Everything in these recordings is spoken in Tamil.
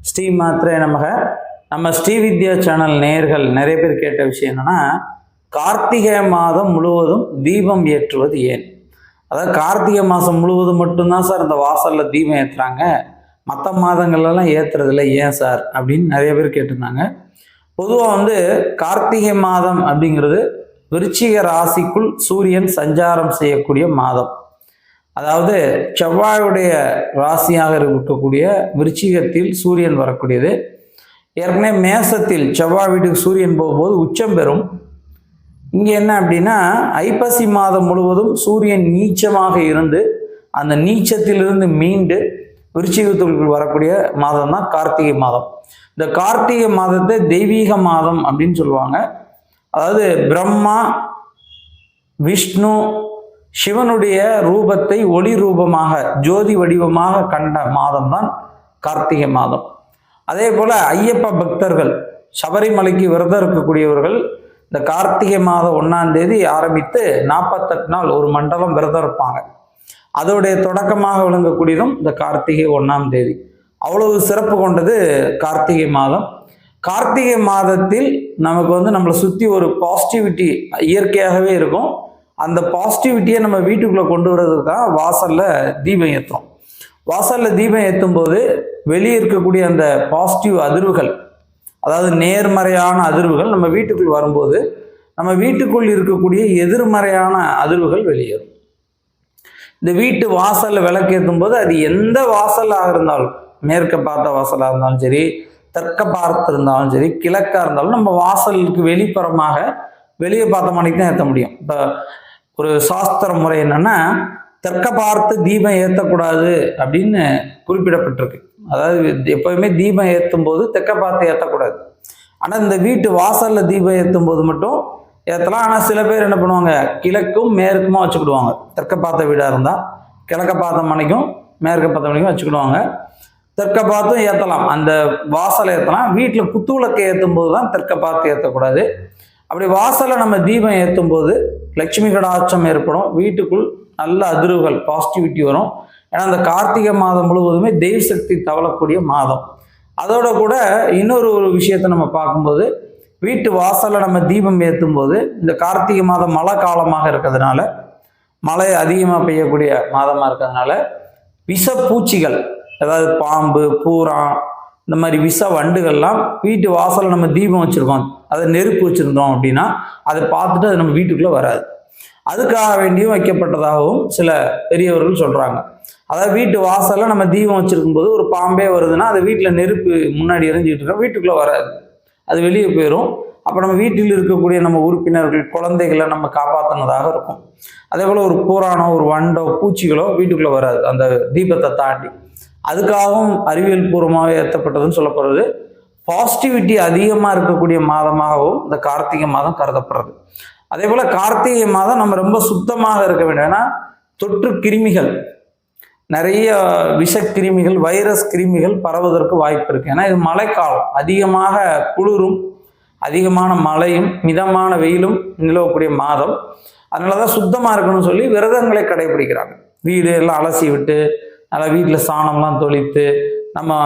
ஸ்ரீ மாத்திரை நமக. நம்ம ஸ்ரீ வித்யா சேனல் நேயர்கள் நிறைய பேர் கேட்ட விஷயம் என்னென்னா கார்த்திகை மாதம் முழுவதும் தீபம் ஏற்றுவது ஏன்? அதாவது கார்த்திகை மாதம் முழுவதும் மட்டும்தான் சார் இந்த வாசலில் தீபம் ஏற்றுறாங்க மற்ற மாதங்கள்லாம் ஏற்றுறதில்ல ஏன் சார்? அப்படின்னு நிறைய பேர் கேட்டிருந்தாங்க. பொதுவாக வந்து கார்த்திகை மாதம் அப்படிங்கிறது விருச்சிக ராசிக்குள் சூரியன் சஞ்சாரம் செய்யக்கூடிய மாதம். அதாவது செவ்வாயுடைய ராசியாக இருக்கக்கூடிய விருச்சிகத்தில் சூரியன் வரக்கூடியது. ஏற்கனவே மேசத்தில் செவ்வாய் வீட்டுக்கு சூரியன் போகும்போது உச்சம் பெறும். இங்கே என்ன அப்படின்னா ஐப்பசி மாதம் முழுவதும் சூரியன் நீச்சமாக இருந்து அந்த நீச்சத்திலிருந்து மீண்டு விருச்சிகத்துக்குள் வரக்கூடிய மாதம் தான் கார்த்திகை மாதம். இந்த கார்த்திகை மாதத்தை தெய்வீக மாதம் அப்படின்னு சொல்லுவாங்க. அதாவது பிரம்மா விஷ்ணு சிவனுடைய ரூபத்தை ஒளி ரூபமாக ஜோதி வடிவமாக கண்ட மாதம் தான் கார்த்திகை மாதம். அதே போல ஐயப்ப பக்தர்கள் சபரிமலைக்கு விரதம் இருக்கக்கூடியவர்கள் இந்த கார்த்திகை மாதம் ஒன்றாம் தேதி ஆரம்பித்து நாற்பத்தெட்டு நாள் ஒரு மண்டலம் விரதம் இருப்பாங்க. அதோடைய தொடக்கமாக விளங்கக்கூடியதும் இந்த கார்த்திகை ஒன்றாம் தேதி. அவ்வளவு சிறப்பு கொண்டது கார்த்திகை மாதம். கார்த்திகை மாதத்தில் நமக்கு வந்து நம்மளை சுற்றி ஒரு பாசிட்டிவிட்டி இயற்கையாகவே இருக்கும். அந்த பாசிட்டிவிட்டியை நம்ம வீட்டுக்குள்ளே கொண்டு வர்றதுக்காக வாசலில் தீபம் ஏற்றுறோம் வாசலில் தீபம் ஏற்றும் போது வெளியே இருக்கக்கூடிய அந்த பாசிட்டிவ் அதிர்வுகள் அதாவது நேர்மறையான அதிர்வுகள் நம்ம வீட்டுக்குள் வரும்போது நம்ம வீட்டுக்குள் இருக்கக்கூடிய எதிர்மறையான அதிர்வுகள் வெளியேறும். இந்த வீட்டு வாசலில் விளக்கேற்றும் போது அது எந்த வாசலாக இருந்தாலும் மேற்க பார்த்த வாசலாக இருந்தாலும் சரி தெற்க பார்த்து இருந்தாலும் சரி கிழக்காக இருந்தாலும் நம்ம வாசலுக்கு வெளிப்புறமாக வெளியே பார்த்த மணிக்கு தான் ஏற்ற முடியும். இப்போ ஒரு சாஸ்திர முறை என்னன்னா தெற்க பார்த்து தீபம் ஏற்றக்கூடாது அப்படின்னு குறிப்பிடப்பட்டிருக்கு. அதாவது எப்போயுமே தீபம் ஏற்றும் போது தெற்க பார்த்து ஏற்றக்கூடாது ஆனால் இந்த வீட்டு வாசலில் தீபம் ஏற்றும் போது மட்டும் ஏற்றலாம் ஆனால் சில பேர் என்ன பண்ணுவாங்க கிழக்கும் மேற்குமா வச்சுக்கிடுவாங்க. தெற்க பார்த்த வீடாக இருந்தால் கிழக்க பார்த்த மணிக்கும் மேற்க பார்த்த மணிக்கும் வச்சுக்கிடுவாங்க. தெற்க பார்த்தும் ஏற்றலாம் அந்த வாசலை ஏற்றலாம் வீட்டில் குத்துவிளக்கை ஏற்றும் போது தான் தெற்க பார்த்து ஏற்றக்கூடாது அப்படி வாசலில் நம்ம தீபம் ஏற்றும் போது லட்சுமி கடாட்சம் ஏற்படும். வீட்டுக்குள் நல்ல அதிர்வுகள் பாசிட்டிவிட்டி வரும். ஏன்னா அந்த கார்த்திகை மாதம் முழுவதுமே தெய்வ சக்தி தவளக்கூடிய மாதம். அதோட கூட இன்னொரு ஒரு விஷயத்தை நம்ம பார்க்கும்போது வீட்டு வாசலில் நம்ம தீபம் ஏற்றும் போது இந்த கார்த்திகை மாதம் மழை காலமாக இருக்கிறதுனால மழை அதிகமாக பெய்யக்கூடிய மாதமாக இருக்கிறதுனால விஷப்பூச்சிகள் அதாவது பாம்பு பூரா இந்த மாதிரி விஷ வண்டுகள்லாம் வீட்டு வாசலில் நம்ம தீபம் வச்சுருக்கோம். அதை நெருப்பு வச்சுருந்தோம் அப்படின்னா அதை பார்த்துட்டு அது நம்ம வீட்டுக்குள்ளே வராது. அதுக்காக வேண்டியும் வைக்கப்பட்டதாகவும் சில பெரியவர்கள் சொல்கிறாங்க அதாவது வீட்டு வாசலில் நம்ம தீபம் வச்சுருக்கும் போது ஒரு பாம்பே வருதுன்னா அது வீட்டில் நெருப்பு முன்னாடி எரிஞ்சிட்டு இருக்கோம் வீட்டுக்குள்ளே வராது. அது வெளியே போயிடும் அப்போ நம்ம வீட்டில் இருக்கக்கூடிய நம்ம உறுப்பினர்கள் குழந்தைகளை நம்ம காப்பாற்றினதாக இருக்கும். அதே போல் ஒரு பூரானோ ஒரு வண்டோ பூச்சிகளோ வீட்டுக்குள்ளே வராது. அந்த தீபத்தை தாண்டி. அதுக்காகவும் அறிவியல் பூர்வமாக ஏற்றப்பட்டதுன்னு சொல்லப்படுறது பாசிட்டிவிட்டி அதிகமாக இருக்கக்கூடிய மாதமாகவும் இந்த கார்த்திகை மாதம் கருதப்படுறது. அதே போல் கார்த்திகை மாதம் நம்ம ரொம்ப சுத்தமாக இருக்க வேண்டும். ஏன்னா தொற்று கிருமிகள் நிறைய விஷக்கிருமிகள் வைரஸ் கிருமிகள் பரவுவதற்கு வாய்ப்பு இருக்குது ஏன்னா இது மழைக்காலம். அதிகமாக குளிரும் அதிகமான மழையும் மிதமான வெயிலும் நிலவக்கூடிய மாதம். அதனால தான் சுத்தமாக இருக்கணும்னு சொல்லி விரதங்களை கடைபிடிக்கிறாங்க. வீடு எல்லாம் அலசி விட்டு நல்லா வீட்டில் சாணம்லாம் தொளித்து நம்ம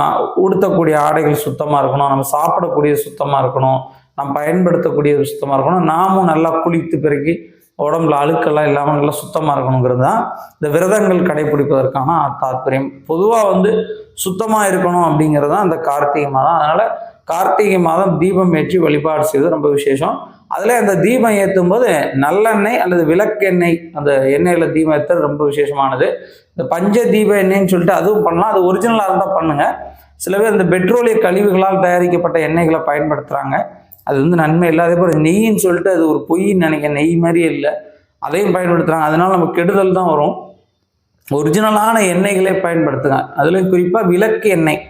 உடுத்தக்கூடிய ஆடைகள் சுத்தமாக இருக்கணும் நம்ம சாப்பிடக்கூடிய சுத்தமாக இருக்கணும் நம்ம பயன்படுத்தக்கூடியது சுத்தமாக இருக்கணும். நாமும் நல்லா குளித்து பிறகு உடம்புல அழுக்கெல்லாம் இல்லாமல் நல்லா சுத்தமாக இருக்கணுங்கிறது தான் இந்த விரதங்கள் கடைபிடிப்பதற்கான தாற்பயம் பொதுவாக வந்து சுத்தமாக இருக்கணும் அப்படிங்கிறது தான் அந்த கார்த்திகை மாதம். அதனால் கார்த்திகை மாதம் தீபம் ஏற்றி வழிபாடு செய்வது ரொம்ப விசேஷம். அதில் அந்த தீபம் ஏற்றும் போது நல்லெண்ணெய் அல்லது விளக்கெண்ணெய் அந்த எண்ணெயில் தீபம் ஏற்றுறது ரொம்ப விசேஷமானது. இந்த பஞ்ச தீப எண்ணெய்ன்னு சொல்லிட்டு அதுவும் பண்ணலாம். அது ஒரிஜினலாக இருந்தால் பண்ணுங்கள் சில பேர் இந்த பெட்ரோலிய கழிவுகளால் தயாரிக்கப்பட்ட எண்ணெய்களை பயன்படுத்துகிறாங்க அது வந்து நன்மை இல்லை. அதே போல் நெய்ன்னு சொல்லிட்டு அது ஒரு பொய்ன்னு நினைக்க நெய் மாதிரியே இல்லை. அதையும் பயன்படுத்துகிறாங்க அதனால நம்ம கெடுதல் தான் வரும். ஒரிஜினலான எண்ணெய்களே பயன்படுத்துங்க. அதுலேயும் குறிப்பாக விளக்கு எண்ணெய்.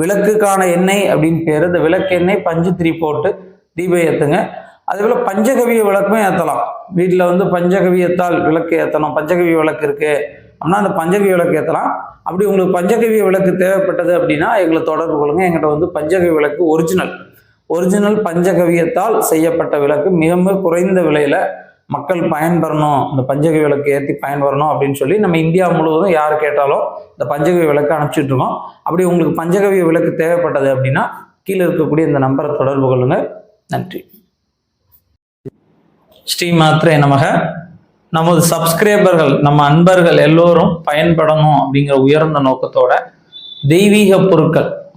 விளக்குக்கான எண்ணெய் அப்படின்னு பேர். இந்த விளக்கு எண்ணெய் பஞ்சு திரி போட்டு தீபம் ஏற்றுங்க அதே போல் பஞ்சகவிய விளக்கும் ஏற்றலாம் வீட்டில் வந்து பஞ்சகவியத்தால் விளக்கு ஏற்றணும் பஞ்சகவிய விளக்கு இருக்குது அப்படின்னா அந்த பஞ்சகவிய விளக்கு ஏற்றலாம் அப்படி உங்களுக்கு பஞ்சகவிய விளக்கு தேவைப்பட்டது அப்படின்னா எங்களை தொடர்பு கொள்ளுங்க. எங்கிட்ட வந்து பஞ்சகவிய விளக்கு ஒரிஜினல் ஒரிஜினல் பஞ்சகவியத்தால் செய்யப்பட்ட விளக்கு மிக மிக குறைந்த விலையில் மக்கள் பயன்பெறணும் இந்த பஞ்சக விளக்கு ஏற்றி பயன்பெறணும் அப்படின்னு சொல்லி நம்ம இந்தியா முழுவதும் யார் கேட்டாலும் இந்த பஞ்சகவி விளக்கு அனுப்பிச்சிட்டு இருக்கோம். அப்படி உங்களுக்கு பஞ்சகவி விளக்கு தேவைப்பட்டது அப்படின்னா கீழே இருக்கக்கூடிய இந்த நம்பரை தொடர்பு கொள்ளுங்க. நன்றி. ஸ்ரீ மாத்ரே நமக. நமது சப்ஸ்கிரைபர்கள் நம்ம அன்பர்கள் எல்லோரும் பயன்படணும் அப்படிங்கிற உயர்ந்த நோக்கத்தோட தெய்வீக பொருட்கள்